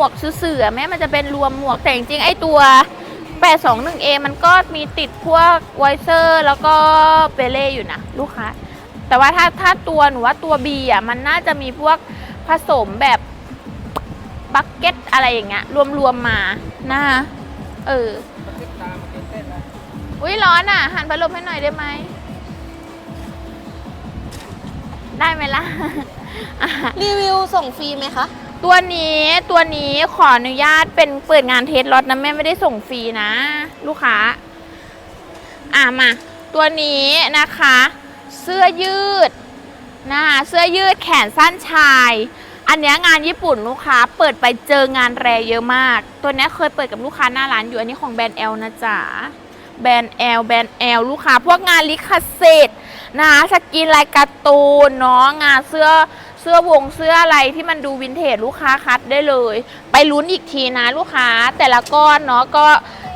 วกเสื่อแม้มันจะเป็นรวมหมวกแต่จริงๆไอตัว 821A มันก็มีติดพวกไวเซอร์แล้วก็เปเล่อยู่นะลูกค้าแต่ว่าถ้าถ้าตัวหนูว่าตัว B อะมันน่าจะมีพวกผสมแบบบักเก็ตอะไรอย่างเงี้ยรวมๆมานะคะเอออุ้ยร้อนอะ หันพัดลมให้หน่อยได้ไหม ได้ไหมล่ะ รีวิวส่งฟรีไหมคะ ตัวนี้ตัวนี้ขออนุญาตเป็นเปิดงานเทสรถนะแม่ไม่ได้ส่งฟรีนะ ลูกค้า อะมา ตัวนี้นะคะ เสื้อยืดนะคะเสื้อยืดแขนสั้นชาย อันนี้งานญี่ปุ่นลูกค้า เปิดไปเจองานแรเยอะมาก ตัวนี้เคยเปิดกับลูกค้าหน้าร้านอยู่อันนี้ของแบรนด์แอลนะจ๊ะแบรนด์แอลแบรนด์แอลลูกค้า พวกงานลิขสิทธิ์นะคะสกินลายการ์ตูนเนาะงานเสื้อ เสื้อวงเสื้ออะไรที่มันดูวินเทจลูกค้าคัดได้เลย ไปลุ้นอีกทีนะลูกค้าแต่ละก้อนเนาะก็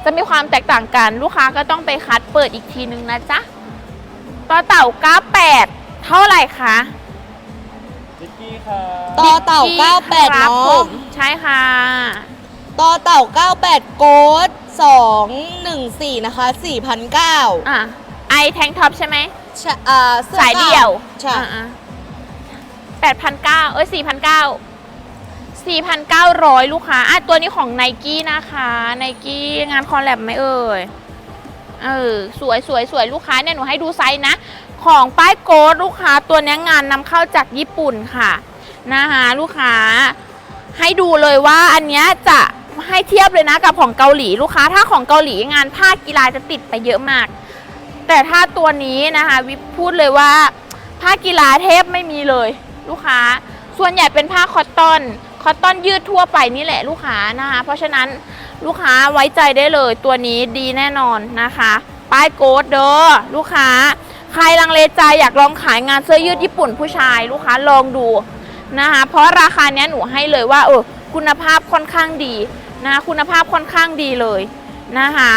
จะมีความแตกต่างกัน ลูกค้าก็ต้องไปคัดเปิดอีกทีนึงนะจ๊ะต่อเต่า 98 เท่าไหร่คะดิกกี้ค่ะต่อเต่า 98ครับเนาะใช่ค่ะ ต่อเต่า 98 โกด214 นะคะ 4,900อะไอแทงท็อปใช่ไหมช่าสื้อสายเดี่ยวใช่ 8,900เอ้ย4,900 4,900 ลูกค้าอะตัวนี้ของไนกี้นะคะไนกี้งานคอลแลบไหมเอ่ย เออ สวยสวยสวยลูกค้าเนี่ยหนูให้ดูไซส์นะ ของป้ายโกดลูกค้าตัวนี้งานนำเข้าจากญี่ปุ่นค่ะ นะคะลูกค้า ให้ดูเลยว่าอันเนี้ยจะให้เทียบเลยนะกับของเกาหลีลูกค้า ถ้าของเกาหลีงานผ้ากีฬาจะติดไปเยอะมาก แต่ถ้าตัวนี้นะคะวิพูดเลยว่าผ้ากีฬาเทพไม่มีเลย ลูกค้า ส่วนใหญ่เป็นผ้าคอตตอน คอตตอนยืดทั่วไปนี่แหละลูกค้านะคะ เพราะฉะนั้นลูกค้าไว้ใจได้เลย ตัวนี้ดีแน่นอนนะคะ ป้ายโกดเด้อลูกค้า ใครลังเลใจอยากลองขายงานเสื้อยืดญี่ปุ่นผู้ชาย ลูกค้าลองดูนะคะ เพราะราคาเนี้ยหนูให้เลยว่าเออคุณภาพค่อนข้างดีนะคุณภาพค่อนข้างดีเลยนะคะ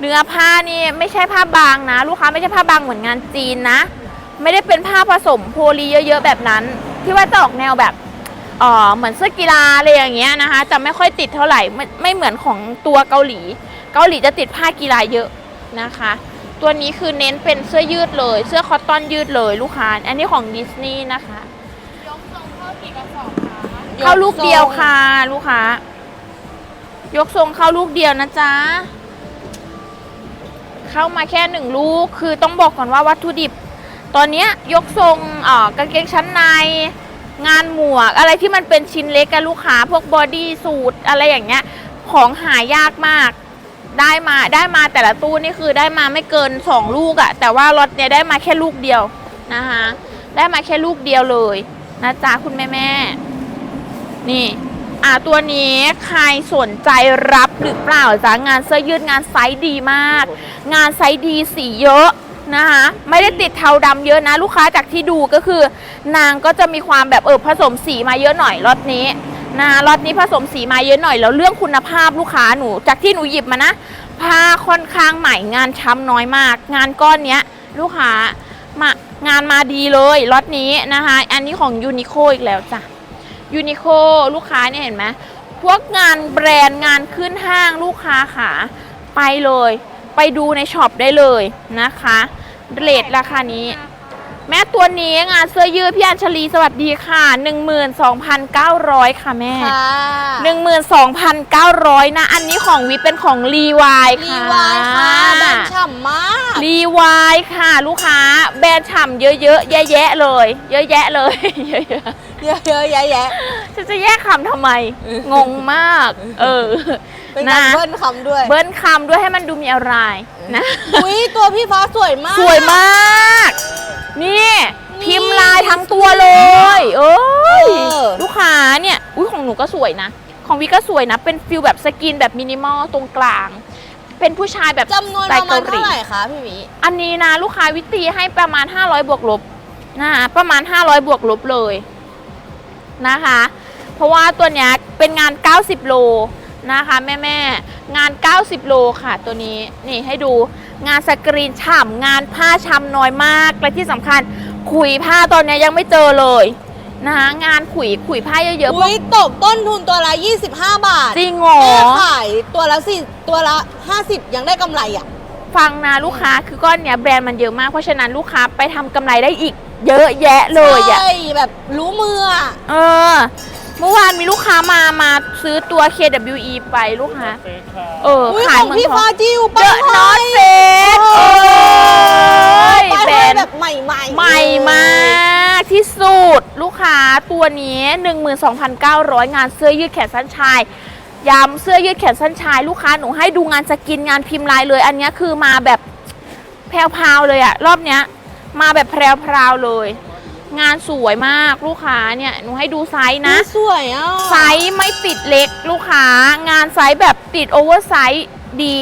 เนื้อผ้านี่ไม่ใช่ผ้าบางนะ ลูกค้าไม่ใช่ผ้าบางเหมือนงานจีนนะ ไม่ได้เป็นผ้าผสมโพลีเยอะๆแบบนั้น ที่ว่าจะออกแนวแบบเออเหมือนเสื้อกีฬาอะไรอย่างเงี้ยนะคะ จะไม่ค่อยติดเท่าไหร่ไม่ไม่เหมือนของตัวเกาหลี เกาหลีจะติดผ้ากีฬาเยอะนะคะ ตัวนี้คือเน้นเป็นเสื้อยืดเลย เสื้อคอตตอนยืดเลยลูกค้า อันนี้ของดิสนีย์นะคะเข้าลูกเดียวค่ะลูกค้า ยกทรงเข้าลูกเดียวนะจ๊ะ เข้ามาแค่หนึ่งลูก คือต้องบอกก่อนว่าวัตถุดิบ ตอนนี้ยกทรงอ่อกางเกงชั้นใน งานหมวก อะไรที่มันเป็นชิ้นเล็กกับลูกค้าพวกบอดี้สูทอะไรอย่างเงี้ย ของหายากมาก ได้มาได้มาแต่ละตู้นี่คือได้มาไม่เกิน 2 ลูกอะแต่ว่ารถเนี่ยได้มาแค่ลูกเดียวนะคะได้มาแค่ลูกเดียวเลยนะจ๊ะคุณแม่แม่นี่อ่าตัวนี้ใครสนใจรับหรือเปล่าจ๊ะงานเสื้อยืดงานไซส์ดีมาก งานไซส์ดีสีเยอะ นะคะไม่ได้ติดเทาดำเยอะนะ ลูกค้าจากที่ดูก็คือ นางก็จะมีความแบบเออผสมสีมาเยอะหน่อยรถนี้นะรถนี้ผสมสีมาเยอะหน่อยแล้วเรื่องคุณภาพลูกค้าหนู จากที่หนูหยิบมานะผ้าค่อนข้างใหม่งานช้ำน้อยมาก งานก้อนเนี้ย ลูกค้ามางานมาดีเลยรถนี้นะคะอันนี้ของยูนิโคอีกแล้วจ้ะยูนิโคลูกค้าเนี่ยเห็นไหมพวกงานแบรนด์งานขึ้นห้างลูกค้าขาไปเลย ไปดูในช็อปได้เลยนะคะ เรทราคานี้ แม่ตัวนี้งานเสื้อยืดพี่อัญชลีสวัสดีค่ะ 12,900 ค่ะแม่ ค่ะ 12,900 นะ อันนี้ของวิเป็นของรีวายรีค่ะ วายค่ะแบรนด์ฉ่ำมาก รีวายค่ะลูกค้า แบรนด์ฉ่ำเยอะๆ แยะๆเลย เยอะแยะเลย เยอะๆเยอะๆแยะฉันจะแยกคำทำไม งงมาก เออๆ เป็นนะการเบิ้ลคำด้วยเบิ้ลคำด้วยให้มันดูมีอะไรนะ อุ้ยตัวพี่ฟ้าสวยมาก สวยมาก นี่นี่พิมพ์ลายทั้งตัวเลยเอ้ยเออ ลูกค้าเนี่ย อุ้ยของหนูก็สวยนะ ของวิก็สวยนะ เป็นฟิลแบบสกินแบบมินิมอลตรงกลาง เป็นผู้ชายแบบจำนวนสปไตระล์มาณเกาหลีเท่าไหร่คะพี่หมีอันนี้นะลูกค้าวิตีให้ประมาณ 500 บวกลบนะคะประมาณ 500 บวกลบเลยนะคะ เพราะว่าตัวเนี้ยเป็นงาน 90 โล นะคะแม่แม่ๆงาน 90 โลค่ะตัวนี้นี่ให้ดูงานสกรีนฉ่ำงานผ้าช้ำน้อยมากและที่สำคัญขุยผ้าตอนเนี้ยยังไม่เจอเลยนะคะงานขุยขุยผ้าเยอะๆพวอุ้กยตกต้นทุนตัวละ 25 บาทจริงเหรอ แม่ขายตัวละสี่ตัวละ 50 ยังได้กำไรอะ ฟังนะลูกค้าคือก้อนเนี้ยแบรนด์มันเยอะมากเพราะฉะนั้นลูกค้าไปทำกำไรได้อีก เยอะแยะเลยอะใช่ แบบรู้มืออะเออ เมื่อวานมีลูกค้ามามาซื้อตัว KWE ไปลูกค้าเฟซค่ะเออ อุ้ยขาขยองเมืองพี่ทอฟางจิวเดอะนอตเฟสโอ้โอ้ยป้ายแบรห้อยนด์ แบบใหม่ๆใหม่มากที่สุดลูกค้าตัวนี้ 12,900 งานเสื้อยืดแขนสั้นชายย้ำเสื้อยืดแขนสั้นชาย ลูกค้าหนูให้ดูงานสกินงานพิมพ์ลายเลย อันเนี้ยคือมาแบบแพรวๆเลยอะรอบเนี้ย มาแบบแพรวๆเลย งานสวยมากลูกค้าเนี่ยหนูให้ดูไซส์นะนะ สวยอะไซส์ไม่ติดเล็กลูกค้างานไซส์แบบติดโอเวอร์ไซส์ดี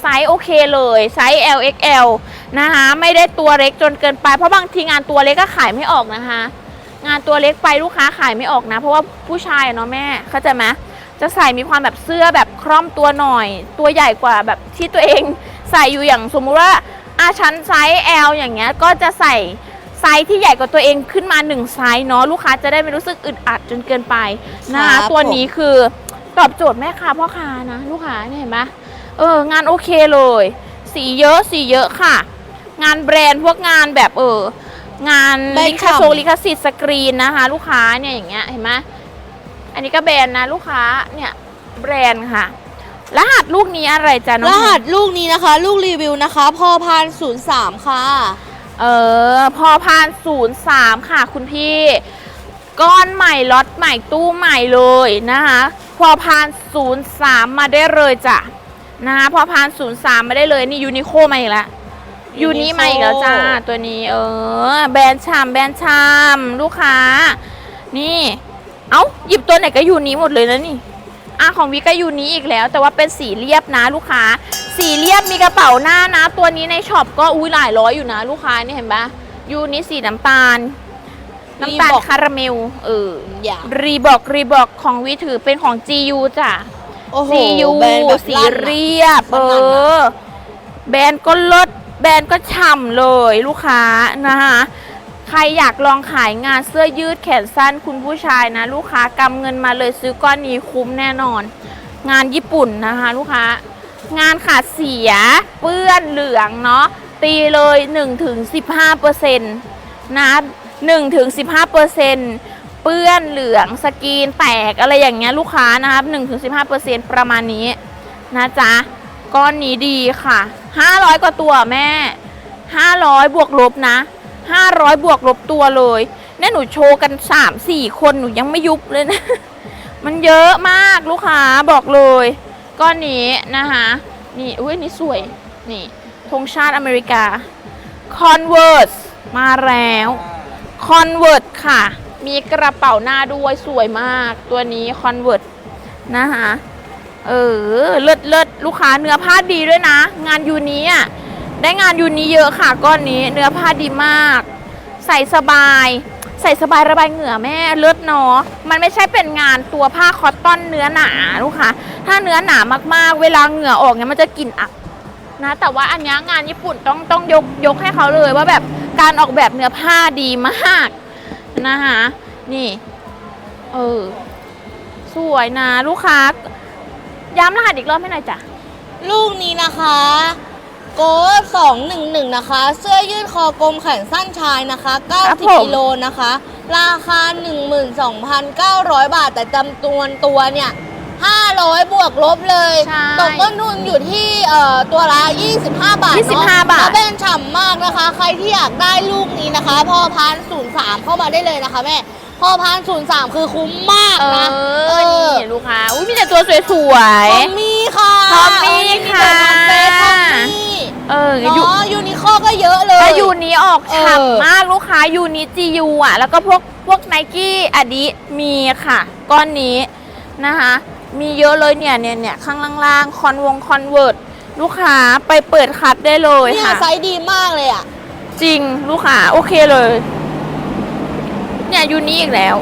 ไซส์โอเคเลยไซส์ LXL นะคะไม่ได้ตัวเล็กจนเกินไป เพราะบางทีงานตัวเล็กก็ขายไม่ออกนะคะ งานตัวเล็กไปลูกค้าขายไม่ออกนะ เพราะว่าผู้ชายอะเนาะแม่เข้าใจไหมจะใส่มีความแบบเสื้อแบบคร่อมตัวหน่อย ตัวใหญ่กว่าแบบที่ตัวเองใส่อยู่อย่างสมมุติว่าอาชั้นไซส์ L อย่างเงี้ยก็จะใส่ ไซส์ที่ใหญ่กว่าตัวเองขึ้นมาหนึ่งไซส์เนาะลูกค้าจะได้ไม่รู้สึกอึดอัดจนเกินไปนะคะตัวนี้คือตอบโจทย์แม่ค้าพ่อค้านะ ลูกค้าเนี่ยเห็นไหมเอองานโอเคเลย สีเยอะสีเยอะค่ะ งานแบรนด์พวกงานแบบเอองานแบรนด์ลิขฉ่ำโซลิขสิทธิ์สกรีนนะคะ ลูกค้าเนี่ยอย่างเงี้ยเห็นไหมอันนี้ก็แบรนด์นะลูกค้าเนี่ยแบรนด์ค่ะรหัสลูกนี้อะไรจ๊ะน้องรพิมหัสลูกนี้นะคะ ลูกรีวิวนะคะพอพานศูนย์สามค่ะ เออ พอพานศูนย์สามค่ะคุณพี่ ก้อนใหม่ล็อตใหม่ตู้ใหม่เลยนะคะ พอพานศูนย์สามมาได้เลยจ้ะนะคะพอพานศูนย์สามมาได้เลยนี่ยูนิโคมาอีกแล้วยูนิมาอีกแล้วจ้าตัวนี้เออ แบรนด์ชามแบรนด์ชามลูกค้า นี่ เอ้าหยิบตัวไหนก็ยูนี้หมดเลยนะนี่ อะของวิก็ยูนี้อีกแล้ว แต่ว่าเป็นสีเรียบนะลูกค้า สีเรียบมีกระเป๋าหน้านะ ตัวนี้ในช็อปก็อุ้ยหลายร้อยอยู่นะลูกค้านี่เห็นปะยูนี้สีน้ำตาลน้ำตาล Reebok คาราเมลเอออย่ารีบอกรีบอกของวิถือเป็นของ GU จ้ะ โอ้โหซียูแบรนด์แบบสีลั่นอะ เรียบสเอนั่นอะ อแบรนด์ก็เลิศแบรนด์ก็ฉ่ำเลยลูกค้านะคะ ใครอยากลองขายงานเสื้อยืดแขนสั้นคุณผู้ชายนะ ลูกค้ากำเงินมาเลยซื้อก้อนนี้คุ้มแน่นอน งานญี่ปุ่นนะคะ ลูกค้างานขาดเสีย เปื้อนเหลืองเนาะตีเลย1ถึง15เปอร์เซ็นต์นะ1ถึง15เปอร์เซ็นต์เปื้อนเหลืองสกรีนแตกอะไรอย่างเงี้ยลูกค้านะครับ1ถึง15เปอร์เซ็นต์ประมาณนี้นะจ๊ะก้อนนี้ดีค่ะ 500 กว่าตัวแม่ 500 บวกลบนะ 500 บวกลบตัวเลยนี่หนูโชว์กัน 3-4 คนหนูยังไม่ยุบเลยนะ มันเยอะมากลูกค้าบอกเลยก้อนนี้นะคะนี่อุ้ยนี่สวย นี่ธงชาติอเมริกา Converse มาแล้ว Converse ค่ะ มีกระเป๋าหน้าด้วยสวยมากตัวนี้ Converse นะคะเออเลิศเลิศลูกค้าเนื้อผ้าดีด้วยนะ งานยูนี้อะ ได้งานยูนี้เยอะค่ะก้อนนี้เนื้อผ้าดีมาก ใส่สบาย ใส่สบายระบายเหงื่อแม่เลิศเนาะมันไม่ใช่เป็นงานตัวผ้าคอตตอนเนื้อหนาลูกค้าถ้าเนื้อหนามากๆ เวลาเหงื่อออกเนี่ยมันจะกลิ่นอับนะแต่ว่าอันนี้งานญี่ปุ่นต้องต้องยกยกให้เขาเลยว่าแบบการออกแบบเนื้อผ้าดีมากนะคะนี่ เออ สวยนะ ลูกค้า ย้ำรหัสอีกรอบให้หน่อยจ้ะ ลูกนี้นะคะ โกสองหนึ่งหนึ่งนะคะ เสื้อยืดคอกลมแขนสั้นชายนะคะ ครับผม 90กิโลนะคะ ราคา 12,900 บาท แต่จำนวนตัวเนี่ย 500 บวกลบเลย ใช่ตกต้นทุนอยู่ที่เอ่อตัวละ 25 บาทเนาะ25บาท แล้วเป็นฉ่ำมากนะคะ ใครที่อยากได้ลูกนี้นะคะ พอพาน03เข้ามาได้เลยนะคะแม่ พอพาน03คือคุ้มมากเอนะอ นี่ลูกค้า อุ้ยมีแต่ตัวสวยทอมมี่ค่ะทอมมี่ค่ะเฟซทอมมี่ๆ เออเนายูะยูนิคอก็เยอะเลยถ้ายูนี้ออกเออ ฉ่ำมากลูกค้ายูนี้จียูอะ แล้วก็พวกพวกไนกี้อดิมีค่ะ ก้อนนี้นะคะ มีเยอะเลยเนี่ยเนี่ยเนี่ยข้างล่างๆคอนวงคอนเวิร์ตลูกค้าไปเปิดคัดได้เลยเนี่ยค่ะ ไซส์ดีมากเลยอะ จริงลูกค้าโอเคเลย เนี่ยยูนี้อีกแล้ว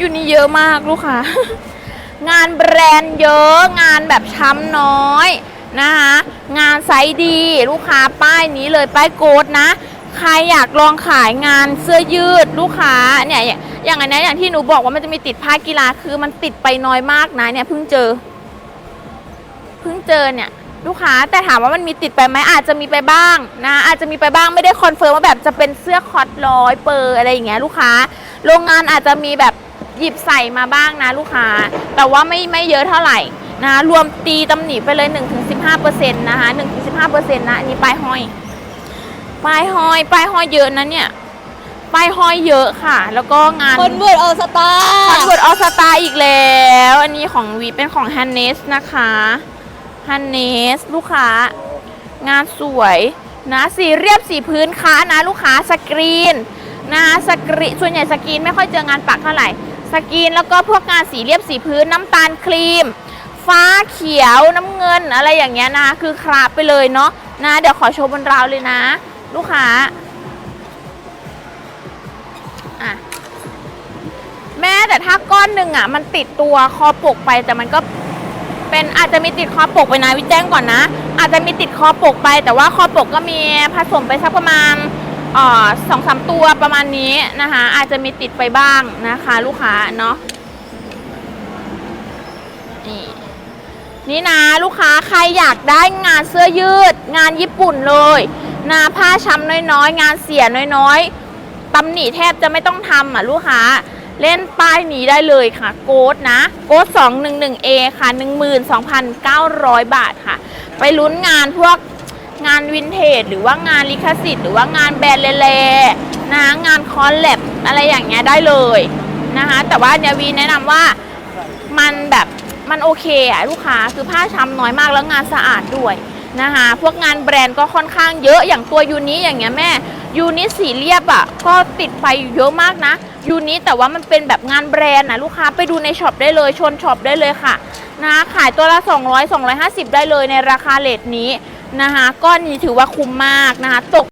ยูนี้เยอะมากลูกค้า งานแบรนด์เยอะงานแบบช้ำน้อย นะคะงานไซส์ดีลูกค้าป้ายนี้เลยป้ายโกดนะ ใครอยากลองขายงานเสื้อยืดลูกค้าเนี่ยอย่างอย่างอันเนี้อย่างที่หนูบอกว่ามันจะมีติดผ้ากีฬาคือมันติดไปน้อยมากนะเนี่ยเพิ่งเจอเพิ่งเจอเนี่ยลูกค้าแต่ถามว่ามันมีติดไปไหมอาจจะมีไปบ้างนะอาจจะมีไปบ้างไม่ได้คอนเฟิร์มว่าแบบจะเป็นเสื้อคอตร้อยเปอร์อะไรอย่างเงี้ยลูกค้า โรงงานอาจจะมีแบบหยิบใส่มาบ้างนะลูกค้า แต่ว่าไม่ไม่เยอะเท่าไหร่ นะรวมตีตำหนิไปเลย 1-15%นะคะ1-15%นะอันนี้ปลายห้อยปลายห้อยปลายห้อยเยอะนะเนี่ยปลายห้อยเยอะค่ะ แล้วก็งานคนเวิร์ดออสตาคอนเวิร์ตออสตาอีกแล้ว อันนี้ของวีเป็นของฮันเนสนะคะฮันเนสลูกค้างานสวยนะสีเรียบสีพื้นค้านะลูกค้าสกรีนนะสกรีนส่วนใหญ่สกรีนไม่ค่อยเจองานปักเท่าไหร่สกรีนแล้วก็พวกงานสีเรียบสีพื้นน้ำตาลครีม ฟ้าเขียวน้ำเงินอะไรอย่างเงี้ยนะคือคราบไปเลยเนาะนะเดี๋ยวขอโชว์บนราวเลยนะ ลูกค้าอะแม้แต่ถ้าก้อนหนึ่งอะ มันติดตัวคอปกไปแต่มันก็เป็นอาจจะมีติดคอปกไปนะวิแจ้งก่อนนะ อาจจะมีติดคอปกไป แต่ว่าคอปกก็มีผสมไปสักประมาณสองสามตัวประมาณนี้นะคะอาจจะมีติดไปบ้างนะคะ ลูกค้าเนาะนี่ นี่นะลูกค้าใครอยากได้งานเสื้อยืด งานญี่ปุ่นเลยนะผ้าช้ำน้อยๆ งานเสียน้อยๆตำหนิแทบจะไม่ต้องทำอะลูกค้า เล่นป้ายนี้ได้เลยค่ะ โกดนะ โกด 211A ค่ะ 12,900 บาทค่ะ ไปลุ้นงานพวกงานวินเทจ หรือว่างานลิขสิทธิ์ หรือว่างานแบรนด์เล่ๆนะงานคอนแลบอะไรอย่างเงี้ยได้เลยนะคะ แต่ว่าเนี่ยวีแนะนำว่ามันแบบ มันโอเคอะลูกค้าคือผ้าช้ำน้อยมากแล้วงานสะอาดด้วยนะคะพวกงานแบรนด์ก็ค่อนข้างเยอะอย่างตัวยูนิอย่างเงี้ยแม่ยูนิสีเรียบอะก็ติดไปเยอะมากนะยูนิแต่ว่ามันเป็นแบบงานแบรนด์นะลูกค้าไปดูในช็อปได้เลยชนช็อปได้เลยค่ะนะขายตัวละ 200 250 ได้เลยในราคาเลทนี้นะคะก้อนนี้ถือว่าคุ้มมากนะคะตก